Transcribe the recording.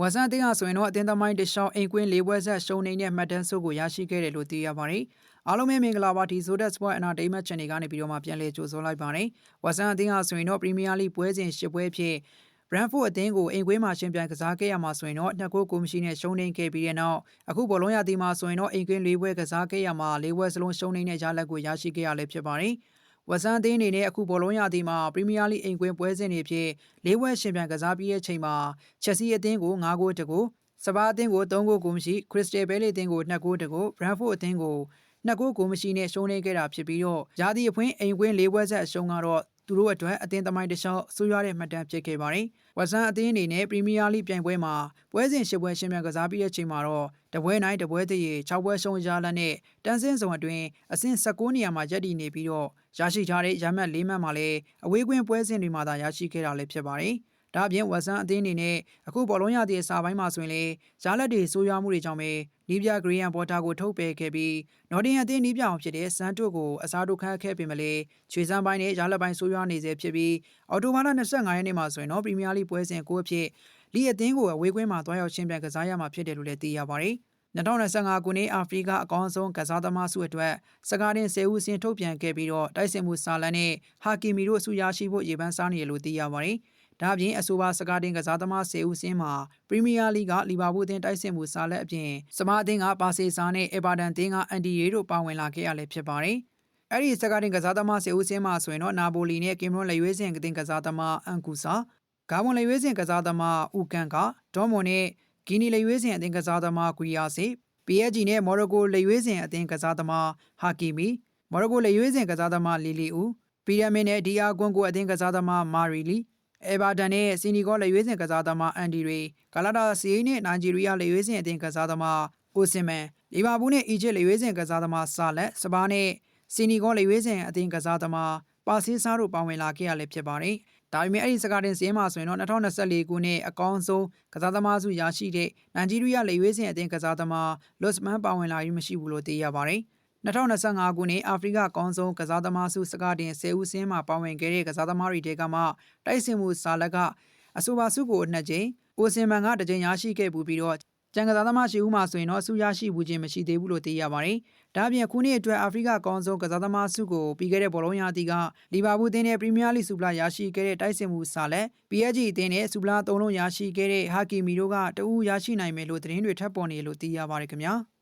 ဝါဆန်အသင်းဟာဆိုရင်တော့အသင်းသမိုင်းတစ်လျှောက်အိမ်ကွင်းလေးပွဲဆက်ရှုံးနေတဲ့မှတ်တမ်းစုကိုရရှိခဲ့တယ်လို့သိရပါတယ်။အားလုံးပဲမင်္ဂလာပါဒီဆိုတဲ့ Sport Entertainment Channel ကနေပြီးတော့မှပြန်လည်ကြိုဆိုလိုက်ပါတယ်။ဝါဆန်အသင်းဟာဆိုရင်တော့ Premier League ပွဲစဉ်၈ပွဲဖြစ် Brentford အသင်းကိုအိမ်ကွင်းမှာရှင်ပြိုင်ကစားခဲ့ရမှာဆိုရင်တော့နှစ်ကိုကိုမရှိနဲ့ရှုံးနေခဲ့ပြီးတဲ့နောက်အခုဘောလုံးရတီမှာဆိုရင်တော့အိမ်ကွင်း၄ပွဲကစားခဲ့ရမှာ၄ပွဲစလုံးရှုံးနေတဲ့ရလဒ်ကိုရရှိခဲ့ရလဲဖြစ်ပါတယ်။ ဝက်ဆန်အသင်းအနေနဲ့အခုဘောလုံးရသည်မှာပရီးမီးယားလိအိမ်ကွင်းပွဲစဉ်တွေဖြစ်လေးဝက်ရှင်ပြန်ကစားပြီးတဲ့ချိန်မှာချက်စီအသင်းကို9ဂိုးတကူစပါးအသင်းကို3ဂိုးကိုမရှိခရစ္စတယ်ဘဲလီအသင်းကို2ဂိုးတကူဘရန်ဖို့အသင်းကို2ဂိုးကိုမရှိနဲ့ရှုံးနေခဲ့တာဖြစ်ပြီးတော့ဂျာဒီအဖွင့်အိမ်ကွင်း၄ပွဲဆက်အရှုံးကတော့ သူတို့အတွက်အသင်းသမိုင်းတစ်လျှောက်ဆိုးရွားတဲ့မှတ်တမ်းဖြစ်ခဲ့ပါတယ်။ဝက်ဆန်အသင်းအနေနဲ့ပရီးမီးယားလိပြိုင်ပွဲမှာပွဲစဉ်၈ပွဲရှင်မြန်ကစားပြီးတဲ့ချိန်မှာတော့တပွဲနိုင်တပွဲတည်း6ပွဲရှုံးရလနဲ့တန်းစင်းစုံအတွင်းအဆင့်16နေရာမှာရပ်တည်နေပြီးတော့ရရှိထားတဲ့ရမှတ်၄မှတ်မှာလည်းအဝေးကွင်းပွဲစဉ်တွေမှာသာရရှိခဲ့တာလည်းဖြစ်ပါတယ်။ ဒါအပြင်ဝက်ဆန်အသင်းအနေနဲ့အခုဘောလုံးရသည့်အစာပိုင်းမှာဆိုရင်လေဂျာလက်တွေဆိုးရွားမှုတွေကြောင့်ပဲနီးပြဂရီယန်ဘော်တာကိုထုတ်ပယ်ခဲ့ပြီးနော်တင်အသင်းနီးပြအောင်ဖြစ်တဲ့စန်တွတ်ကိုအစားထိုးခန့်ခဲ့ပေမဲ့လေချွေစမ်းပိုင်းနဲ့ဂျာလက်ပိုင်းဆိုးရွားနေစေဖြစ်ပြီးအော်တိုဘာလ25ရက်နေ့မှာဆိုရင်တော့ပရီးမီးယားလိပွဲစဉ်ကိုအဖြစ်လီအသင်းကိုအဝေးကွင်းမှာတွားရောက်ချင်းပြန်ကစားရမှာဖြစ်တယ်လို့လည်းသိရပါတယ်2025ခုနှစ်အာဖရိကအကောင်းဆုံးကစားသမားစုအတွက်စကားတင်10ဦးစင်ထုတ်ပြန်ခဲ့ပြီးတော့တိုက်စစ်မှုဆာလန်နဲ့ဟာကီမီတို့အဆူရရှိဖို့ရေပန်းစားနေရလို့သိရပါတယ်။ ဒါအပြင်အဆိုပါစကားတင်ကစားသမား10ဦးစင်းမှာပရီးမီးယားလိဂ်ကလီဗာပူးအသင်းတိုက်စစ်မှုစာလက်အပြင်စမားအသင်းကပါစေစာနဲ့အေဗာတန်အသင်းကအန်ဒီရီတို့ပါဝင်လာခဲ့ရလဲဖြစ်ပါတယ်။အဲ့ဒီစကားတင်ကစားသမား10ဦးစင်းမှာဆိုရင်တော့နာပိုလီနဲ့ကင်မရွန်လက်ရွေးစင်ကတင်ကစားသမားအန်ကူစာဂါမွန်လက်ရွေးစင်ကစားသမားဦးကန်ကဒေါမွန်နဲ့ဂီနီလက်ရွေးစင်အသင်းကစားသမားဂွီယာစီ PSG နဲ့မော်ရိုကိုလက်ရွေးစင်အသင်းကစားသမားဟာကီမီမော်ရိုကိုလက်ရွေးစင်ကစားသမားလီလီဦးပီရမင်နဲ့ဒီအာကွန်ကိုအသင်းကစားသမားမာရီလီ အဲဘာတန်နဲ့စီနီဂေါလက်ရွေးစင်ကစားသမားအန်ဒီရီကာလာတာစီအေးနဲ့နိုင်ဂျီးရီးယားလက်ရွေးစင်အသင်းကစားသမားအိုစင်မန်လီဗာပူးနဲ့အီဂျစ်လက်ရွေးစင်ကစားသမားဆာလက်စပါးနဲ့စီနီဂေါလက်ရွေးစင်အသင်းကစားသမားပါစီဆာတို့ပါဝင်လာခဲ့ရလဲဖြစ်ပါတယ်။ဒါပေမဲ့အဲ့ဒီစကားတင်စင်းမှာဆိုရင်တော့2024ခုနှစ်အကောင်းဆုံးကစားသမားစုရရှိတဲ့နိုင်ဂျီးရီးယားလက်ရွေးစင်အသင်းကစားသမားလော့စ်မန်ပါဝင်လာပြီးမရှိဘူးလို့သိရပါတယ်။ 2025ခုနှစ်အာဖရိကကောင်းဆုံးကစားသမားစုစကားတင်10ဦးစင်းမှာပါဝင်ခဲ့တဲ့ကစားသမားတွေတဲကမှတိုက်စင်မှုစာလက်ကအဆိုပါစုကိုနှစ်ကြိမ်အိုစင်မန်ကတစ်ကြိမ်ရရှိခဲ့ပူပြီးတော့ကျန်ကစားသမားရှိဦးမှာဆိုရင်တော့ဆုရရှိမှုချင်းမရှိသေးဘူးလို့သိရပါတယ်။ဒါ့အပြင်ခုနှစ်အတွက်အာဖရိကကောင်းဆုံးကစားသမားစုကိုပြီးခဲ့တဲ့ဘောလုံးရာသီကလီဗာပူးအသင်းနဲ့ပရီးမီးယားလိစုပလာရရှိခဲ့တဲ့တိုက်စစ်မှုစာလက် PSG အသင်းနဲ့စုပလာသုံးလုံးရရှိခဲ့တဲ့ဟာကီမီတို့ကတအူးရရှိနိုင်မယ်လို့သတင်းတွေထပ်ပေါ်နေလို့သိရပါတယ်ခင်ဗျာ။